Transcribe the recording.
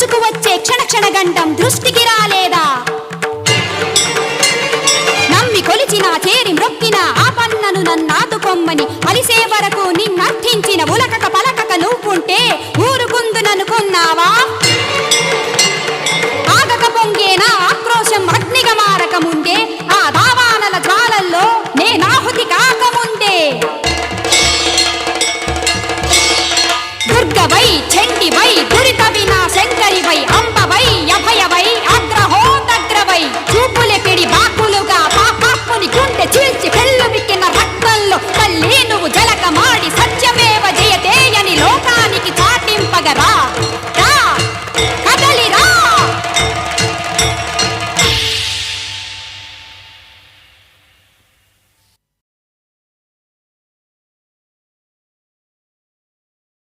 గుర్తుకు వచ్చే క్షణ క్షణగంటం దృష్టికి రాలేదా? నమ్మి కొలిచిన చేరి మ్రొక్కిన ఆ పన్నను నన్నాదుకొమ్మని కలిసే వరకు నిన్నర్థించిన ఉలకక పలకక నువ్వుంటే ఊరుకుందుననుకున్నావా ఆగక పొంగేనా ఆక్రోశం అగ్నిగమారకముండే ఆ దావానల జ్వాలల్లో నేనా